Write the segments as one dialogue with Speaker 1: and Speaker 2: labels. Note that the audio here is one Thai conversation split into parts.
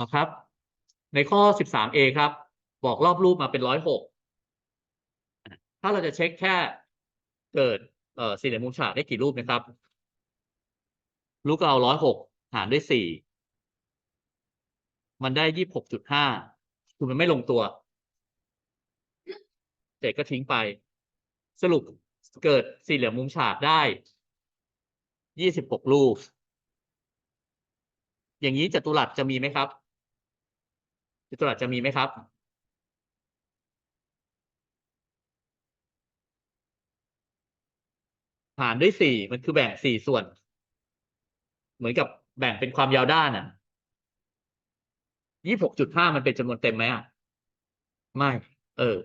Speaker 1: นะครับ ในข้อ 13a ครับ บอกรอบรูปมาเป็น106ถ้าเราจะเช็คแค่เกิดเอ่อสี่เหลี่ยมมุมฉากได้กี่รูปนะครับลูกก็เอา106หารด้วย4มันได้26.5คือมันไม่ลงตัวเจ็ก็ทิ้งไป สรุปเกิดสี่เหลี่ยมมุมฉากได้26รูป อย่างนี้จัตุรัสจะมีไหมครับ จัตุรัสจะมีไหมครับหารด้วยสี่มันคือแบ่งสี่ส่วน เหมือนกับแบ่งเป็นความยาวด้านอะยี่หกจุดห้ามันเป็นจำนวนเต็มไหมอะ ไม่ เออ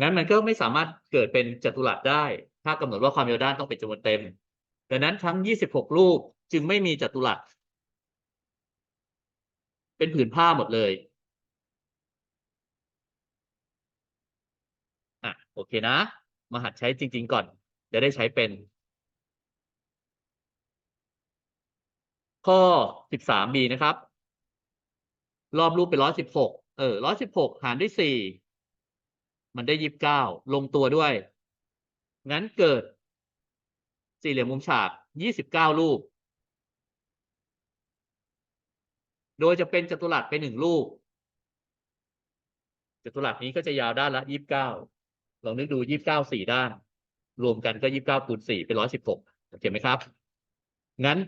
Speaker 1: งั้นมันก็ไม่สามารถเกิดเป็นจัตุรัสได้ ถ้ากำหนดว่าความยาวด้านต้องเป็นจำนวนเต็ม ดังนั้นทั้งยี่สิบหกรูปจึงไม่มีจัตุรัส เป็นผืนผ้าหมดเลยอะโอเคนะ มาหัดใช้จริง ๆ ก่อน จะได้ใช้เป็น ข้อ 13b นะครับ รอบรูปเป็น116เออ116หกหารด้วย4มันได้29ลงตัวด้วย งั้นเกิดสี่เหลี่ยมมุมฉาก29รูป โดยจะเป็นจัตุรัสไปหนึ่งรูปจัตุรัสนี้ก็จะยาวด้านละยี่สิบเก้าลองนึกดูยี่สิบเก้าสี่ด้าน รวมกันก็ยี่สิบเก้าคูณสี่เป็นร้อยสิบหกโอเคไหมครับ งั้น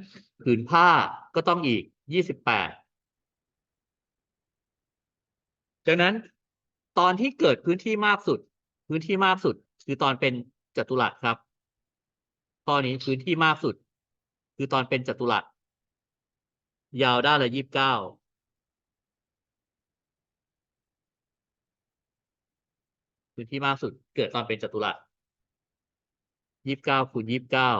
Speaker 1: ผืนผ้าก็ต้องอีกยี่สิบแปดดังนั้นตอนที่เกิดพื้นที่มากสุด พื้นที่มากสุด คือตอนเป็นจัตุรัสครับข้อนี้พื้นที่มากสุด คือตอนเป็นจัตุรัส ยาวด้านละยี่สิบเก้าพื้นที่มากสุดเกิดตอนเป็นจัตุรัสยี่สิบเก้าคูณยี่สิบเก้า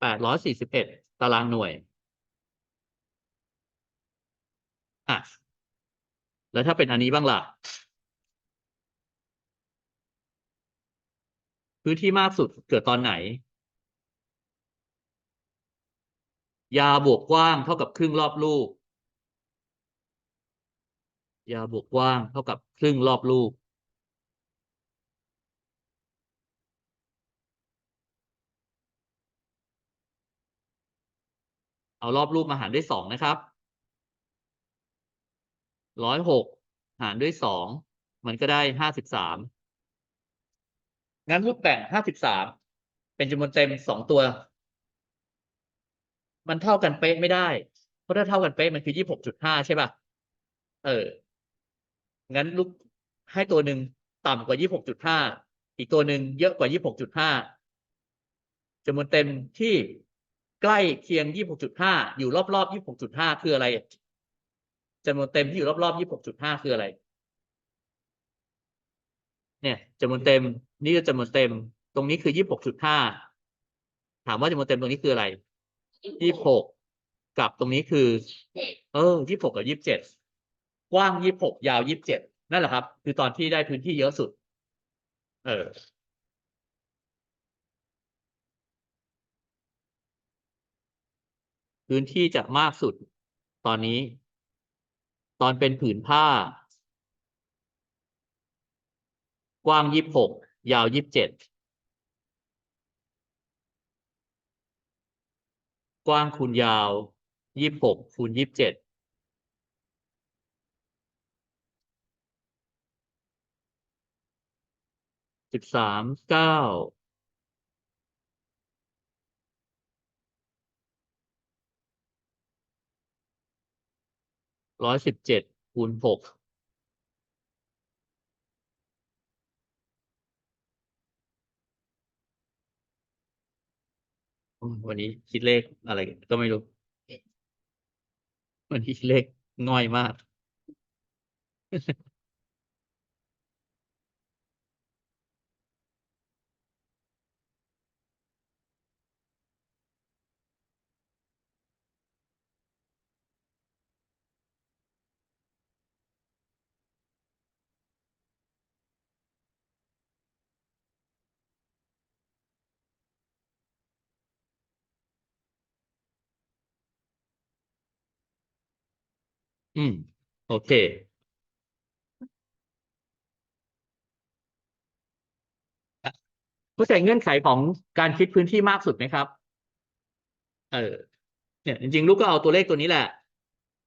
Speaker 1: แปดร้อยสี่สิบเอ็ดตารางหน่วยอะ แล้วถ้าเป็นอันนี้บ้างล่ะ พื้นที่มากสุดเกิดตอนไหน ยาบวกกว้างเท่ากับครึ่งรอบลูก ยาบวกกว้างเท่ากับครึ่งรอบลูก เอารอบรูปมาหารด้วยสองนะครับ ร้อยหกหารด้วยสองมันก็ได้ห้าสิบสามงั้นรูปแบ่งห้าสิบสามเป็นจำนวนเต็มสองตัว มันเท่ากันเป๊ะไม่ได้ เพราะถ้าเท่ากันเป๊ะมันคือยี่หกจุดห้าใช่ป่ะ เออ งั้นลูกให้ตัวหนึ่งต่ำกว่ายี่หกจุดห้าอีกตัวหนึ่งเยอะกว่ายี่หกจุดห้าจำนวนเต็มที่ใกล้เคียงยี่หกจุดห้าอยู่รอบๆยี่หกจุดห้าคืออะไร จำนวนเต็มที่อยู่รอบๆยี่หกจุดห้าคืออะไร เนี่ยจำนวนเต็ม นี่ก็จำนวนเต็ม ตรงนี้คือยี่หกจุดห้าถามว่าจำนวนเต็มตรงนี้คืออะไรยี่หกกับตรงนี้คือ เออยี่หกกับยี่สิบเจ็ดกว้างยี่หกยาวยี่สิบเจ็ดนั่นแหละครับ คือตอนที่ได้พื้นที่เยอะสุด เออพื้นที่จะมากสุดตอนนี้ ตอนเป็นผืนผ้า กว้างยี่สิบหกยาวยี่สิบเจ็ดกว้างคูณยาวยี่สิบหกคูณยี่สิบเจ็ดสิบสามเก้า ร้อยสิบเจ็ดคูณหกวันนี้คิดเลขอะไรก็ไม่รู้ วันนี้คิดเลขง่อยมาก อืม โอเค เข้าใจเงื่อนไขของการคิดพื้นที่มากสุดไหมครับ เออ เนี่ย จริงๆ ลูกก็เอาตัวเลขตัวนี้แหละ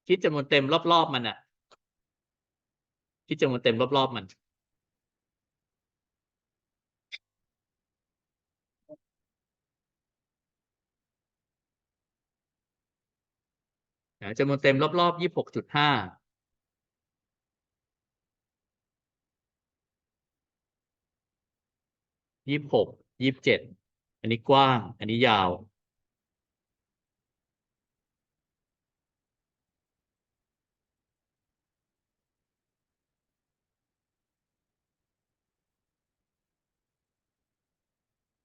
Speaker 1: คิดจำนวนเต็มรอบๆมันอะ คิดจำนวนเต็มรอบๆมัน จำนวนเต็มรอบๆยี่สิบหกจุดห้ายี่สิบหกยี่สิบเจ็ดอันนี้กว้าง อันนี้ยาว